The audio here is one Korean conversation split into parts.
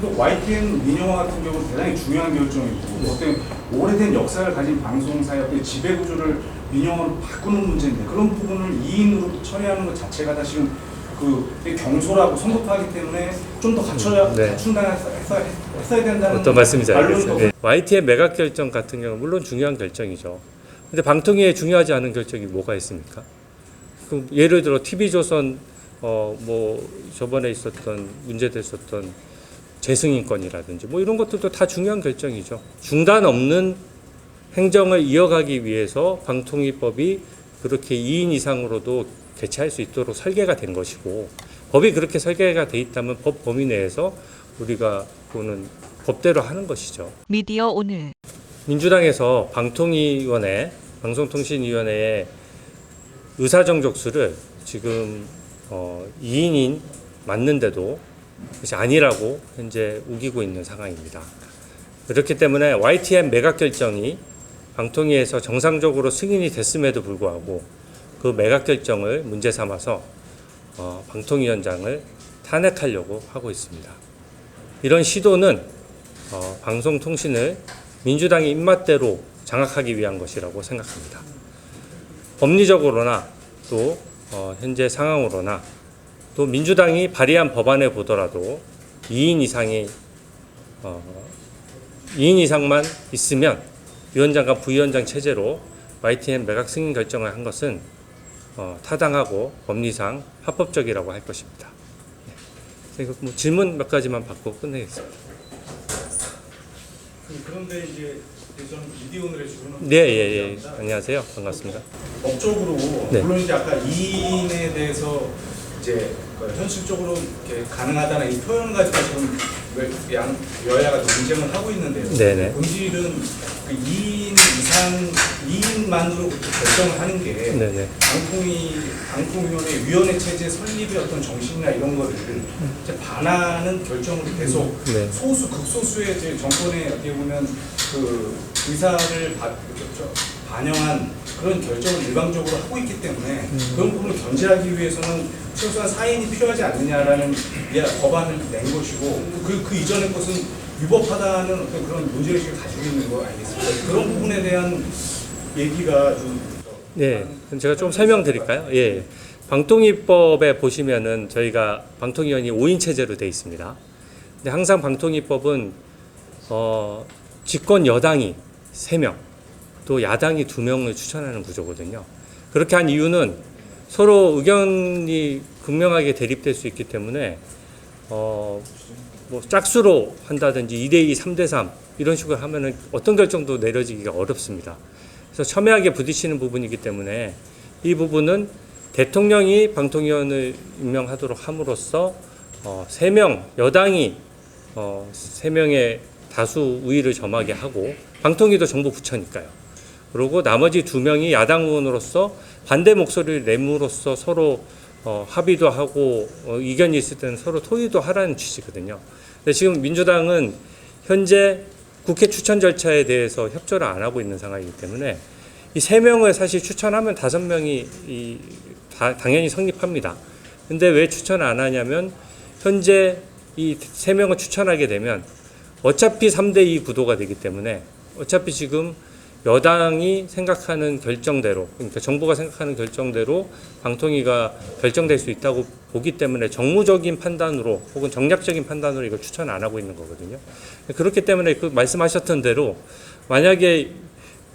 근데 YTN 민영화 같은 경우는 대단히 중요한 결정이고 어떤 오래된 역사를 가진 방송사의 어떤 지배 구조를 민영화로 바꾸는 문제인데 그런 부분을 2인으로 처리하는 것 자체가 사실은 그 경솔하고 성급하기 때문에 좀 더 갖춰야 네. 갖춘다 했어야, 했어야 된다는 어떤 말씀인지 알겠어요. 네. YT의 매각 결정 같은 경우는 물론 중요한 결정이죠. 근데 방통위에 중요하지 않은 결정이 뭐가 있습니까? 그 예를 들어 TV조선 어 뭐 저번에 있었던 문제됐었던 재승인권이라든지 뭐 이런 것들도 다 중요한 결정이죠. 중단 없는 행정을 이어가기 위해서 방통위법이 그렇게 2인 이상으로도 개최할 수 있도록 설계가 된 것이고 법이 그렇게 설계가 돼 있다면 법 범위 내에서 우리가 보는 법대로 하는 것이죠. 미디어 오늘 민주당에서 방통위원회, 방송통신위원회의 의사정족수를 지금 어, 2인인 맞는데도 그 것이 아니라고 현재 우기고 있는 상황입니다. 그렇기 때문에 YTN 매각 결정이 방통위에서 정상적으로 승인이 됐음에도 불구하고 그 매각 결정을 문제 삼아서 어, 방통위원장을 탄핵하려고 하고 있습니다. 이런 시도는 어, 방송통신을 민주당의 입맛대로 장악하기 위한 것이라고 생각합니다. 법리적으로나 또 어, 현재 상황으로나 또 민주당이 발의한 법안에 보더라도 2인 이상이 어, 2인 이상만 있으면 위원장과 부위원장 체제로 YTN 매각 승인 결정을 한 것은 어, 타당하고 법리상 합법적이라고 할 것입니다. 네. 그래서 뭐 질문 몇 가지만 받고 끝내겠습니다. 그- 그런데 이제 저는 미디어오늘의 주는 네, 예, 예. 안녕하세요. 반갑습니다. 법적으로 네. 물론 이제 아까 2인에 대해서 이제 그 현실적으로 이렇게 가능하다는 이 표현 가지고 지금 왜- 양 여야가 논쟁을 하고 있는데요. 네네. 본질은 그 2인 이상 2인만으로 그렇게 결정을 하는 게 네네. 방통위 방통위원회 위원회 체제 설립의 어떤 정신이나 이런 거를 이제 반하는 결정으로 계속 네. 소수 극소수의 이제 정권의 어떻게 보면 그 의사를 바, 저, 반영한 그런 결정을 일방적으로 하고 있기 때문에 그런 부분을 견제하기 위해서는 최소한 사인이 필요하지 않느냐라는 예, 법안을 낸 것이고 그, 그 이전의 것은 위법하다는 어떤 그런 문제의식을 가지고 있는 거 알겠습니다. 그런 부분에 대한 얘기가 좀 네, 제가 좀 설명드릴까요? 예. 방통위법에 보시면은 저희가 방통위원이 5인 체제로 돼 있습니다. 근데 항상 방통위법은 어, 집권 여당이 3명, 또 야당이 2명을 추천하는 구조거든요. 그렇게 한 이유는 서로 의견이 극명하게 대립될 수 있기 때문에 어, 뭐 짝수로 한다든지 2대2, 3대3 이런 식으로 하면은 어떤 결정도 내려지기가 어렵습니다. 그래서 첨예하게 부딪히는 부분이기 때문에 이 부분은 대통령이 방통위원을 임명하도록 함으로써 어, 3명 여당이 어, 3명의 다수 우위를 점하게 하고 방통위도 정부 부처니까요. 그리고 나머지 두 명이 야당 의원으로서 반대 목소리를 내므로써 서로 어, 합의도 하고 어, 이견이 있을 때는 서로 토의도 하라는 취지거든요. 근데 지금 민주당은 현재 국회 추천 절차에 대해서 협조를 안 하고 있는 상황이기 때문에 이 세 명을 사실 추천하면 다섯 명이 이 다, 당연히 성립합니다. 근데 왜 추천 안 하냐면 현재 이 세 명을 추천하게 되면 어차피 3대2 구도가 되기 때문에 어차피 지금 여당이 생각하는 결정대로 그러니까 정부가 생각하는 결정대로 방통위가 결정될 수 있다고 보기 때문에 정무적인 판단으로 혹은 정략적인 판단으로 이걸 추천 안 하고 있는 거거든요. 그렇기 때문에 그 말씀하셨던 대로 만약에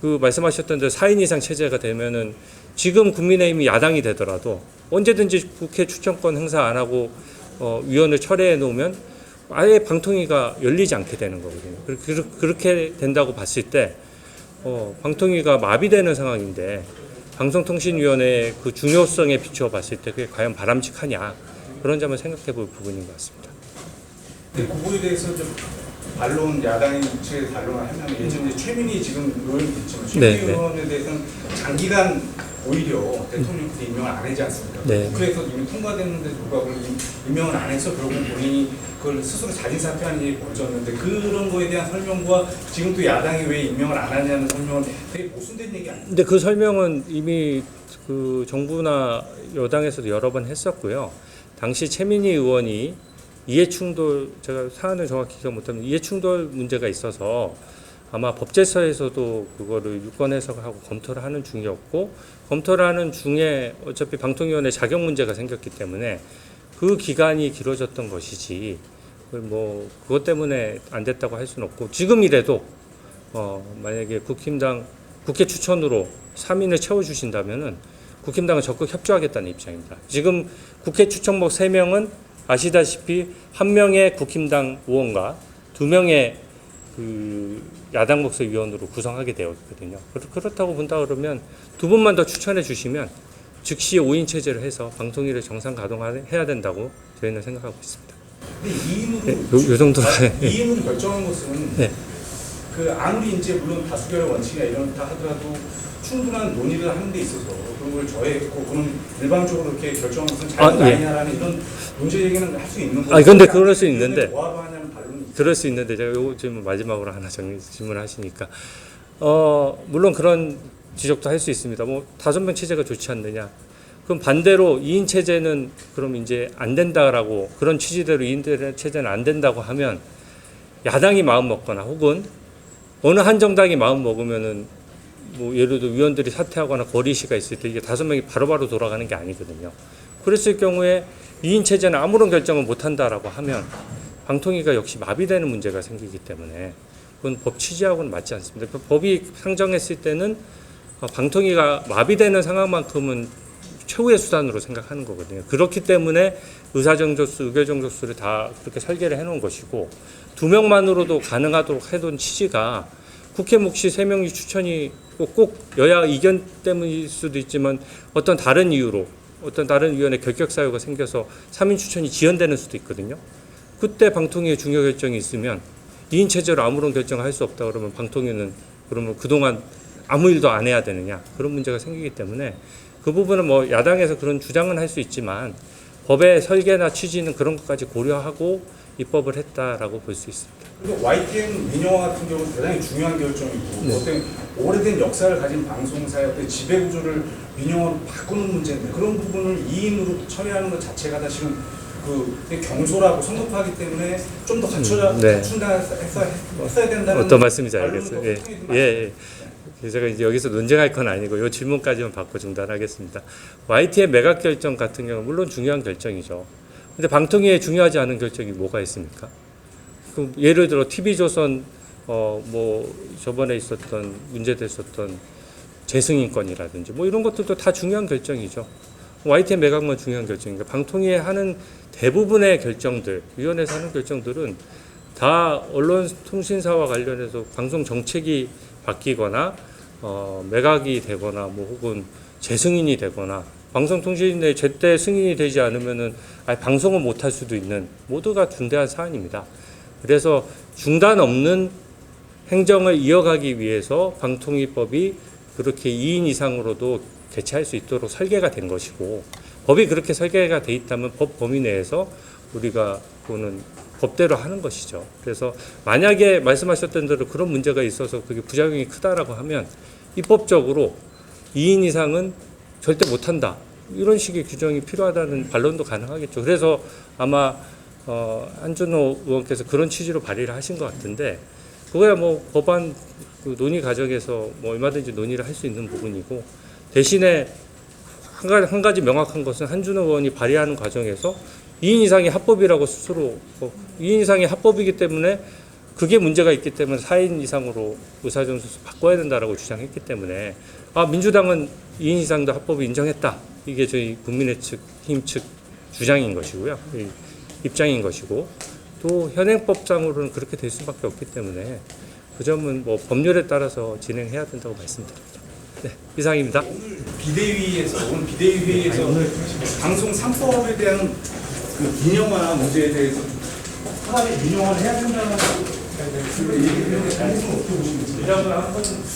그 말씀하셨던 대로 4인 이상 체제가 되면은 지금 국민의힘이 야당이 되더라도 언제든지 국회 추천권 행사 안 하고 어, 위원을 철회해 놓으면 아예 방통위가 열리지 않게 되는 거거든요. 그렇- 그렇- 그렇게 된다고 봤을 때 어, 방통위가 마비되는 상황인데 방송통신위원회의 그 중요성에 비추어 봤을 때 그게 과연 바람직하냐 그런 점을 생각해 볼 부분인 것 같습니다. 근데 그 부분에 대해서 좀 반론 야당의 측에 반론을 하면 예전에 최민희 지금 의원이 있지만 네, 최민희 네. 의원에 대해서는 장기간 오히려 대통령한테 임명을 안 하지 않습니까? 네. 국회에서 이미 통과됐는데도 불구하고 임- 임명을 안 해서 결국 본인이 그걸 스스로 자진 사퇴하는 일이 벌어졌는데 그런 거에 대한 설명과 지금 또 야당이 왜 임명을 안 하냐는 설명은 되게 모순된 얘기 아니에요? 근데 그 설명은 이미 그 정부나 여당에서도 여러 번 했었고요. 당시 최민희 의원이 이해 충돌 제가 사안을 정확히 기억 못하면 이해 충돌 문제가 있어서 아마 법제처에서도 그거를 유권 해석하고 검토를 하는 중이었고 검토를 하는 중에 어차피 방통위원회 자격 문제가 생겼기 때문에 그 기간이 길어졌던 것이지 뭐 그것 때문에 안 됐다고 할 수는 없고 지금이라도 어 만약에 국힘당 국회 추천으로 3인을 채워 주신다면은 국힘당은 적극 협조하겠다는 입장입니다. 지금 국회 추천목 3명은 아시다시피 한 명의 국힘당 의원과 두 명의 그 야당 목소 위원으로 구성하게 되어 있거든요. 그렇- 그렇다고 본다 그러면 두 분만 더 추천해 주시면 즉시 5인 체제를 해서 방통위를 정상 가동해야 된다고 저희는 생각하고 있습니다. 근데 이인으로 네, 요, 요 정도로 이인으로 결정한 것은 네. 그 아무리 이제 물론 다수결의 원칙이나 이런 다 하더라도 충분한 논의를 하는 데 있어서 그런 걸 저해했고 그런 일방적으로 이렇게 결정한 것은 아, 잘못 예. 아니냐라는 이런 문제 얘기는 할 수 있는 거고 아, 근데 그럴 수 있는데. 그럴 수 있는데 제가 요 질문 마지막으로 하나 질문하시니까 어 물론 그런 지적도 할 수 있습니다. 뭐 다섯 명 체제가 좋지 않느냐? 그럼 반대로 2인 체제는 그럼 이제 안 된다라고 그런 취지대로 2인 체제는 안 된다고 하면 야당이 마음 먹거나 혹은 어느 한 정당이 마음 먹으면은 뭐 예를 들어 위원들이 사퇴하거나 거리시가 있을 때 이게 다섯 명이 바로바로 돌아가는 게 아니거든요. 그랬을 경우에 2인 체제는 아무런 결정을 못 한다라고 하면 방통위가 역시 마비되는 문제가 생기기 때문에 그건 법 취지하고는 맞지 않습니다. 그 법이 상정했을 때는 어, 방통위가 마비되는 상황만큼은 최후의 수단으로 생각하는 거거든요. 그렇기 때문에 의사정족수, 의결정족수를 다 그렇게 설계를 해놓은 것이고 두 명만으로도 가능하도록 해둔 취지가 국회 몫이 세 명이 추천이 꼭, 꼭 여야 의견 때문일 수도 있지만 어떤 다른 이유로 어떤 다른 위원회 결격 사유가 생겨서 3인 추천이 지연되는 수도 있거든요. 그때 방통위의 중요 결정이 있으면 2인 체제로 아무런 결정을 할 수 없다 그러면 방통위는 그러면 그동안 아무 일도 안 해야 되느냐 그런 문제가 생기기 때문에 그 부분은 뭐 야당에서 그런 주장은 할 수 있지만 법의 설계나 취지는 그런 것까지 고려하고 입법을 했다라고 볼 수 있습니다. 그리고 YTN 민영화 같은 경우는 대단히 중요한 결정이고 네. 어떤 오래된 역사를 가진 방송사의 어떤 지배 구조를 민영화로 바꾸는 문제인데 그런 부분을 2인으로 처리하는 것 자체가 사실은 그 되게 경솔하고 성급하기 때문에 좀 더 갖춰야 음, 네. 갖춘다 했어야, 했어야 된다는 어떤 말씀인지 알겠어요. 예, 예, 예. 제가 이제 여기서 논쟁할 건 아니고 이 질문까지만 받고 중단하겠습니다. YT의 매각 결정 같은 경우 는 물론 중요한 결정이죠. 근데 방통위에 중요하지 않은 결정이 뭐가 있습니까? 그 예를 들어 TV조선 어 뭐 저번에 있었던 문제됐었던 재승인권이라든지 뭐 이런 것들도 다 중요한 결정이죠. YTN 매각만 중요한 결정인가? 방통위에 하는 대부분의 결정들, 위원회에서 하는 결정들은 다 언론통신사와 관련해서 방송 정책이 바뀌거나 어, 매각이 되거나 뭐 혹은 재승인이 되거나 방송통신의 제때 승인이 되지 않으면은 아예 방송을 못할 수도 있는 모두가 중대한 사안입니다. 그래서 중단 없는 행정을 이어가기 위해서 방통위법이 그렇게 2인 이상으로도 개최할 수 있도록 설계가 된 것이고 법이 그렇게 설계가 돼 있다면 법 범위 내에서 우리가 보는 법대로 하는 것이죠. 그래서 만약에 말씀하셨던 대로 그런 문제가 있어서 그게 부작용이 크다라고 하면 입법적으로 2인 이상은 절대 못한다. 이런 식의 규정이 필요하다는 반론도 가능하겠죠. 그래서 아마 어, 한준호 의원께서 그런 취지로 발의를 하신 것 같은데 그거야 뭐 법안 그 논의 과정에서 뭐 얼마든지 논의를 할 수 있는 부분이고 대신에 한 가지, 한 가지 명확한 것은 한준호 의원이 발의하는 과정에서 2인 이상이 합법이라고 스스로 뭐 2인 이상이 합법이기 때문에 그게 문제가 있기 때문에 4인 이상으로 의사정수수 바꿔야 된다라고 주장했기 때문에 아 민주당은 2인 이상도 합법을 인정했다 이게 저희 국민의 측 힘 측 주장인 것이고요 이 입장인 것이고 또 현행법상으로는 그렇게 될 수밖에 없기 때문에 그 점은 뭐 법률에 따라서 진행해야 된다고 말씀드립니다. 네 이상입니다. 비대위에서 오늘 비대위 회의에서 방송 3법에 대한 그 민영화 문제에 대해서 차라리 민영화를 해야 된다는 얘기를 했는데 어떻게 보시는지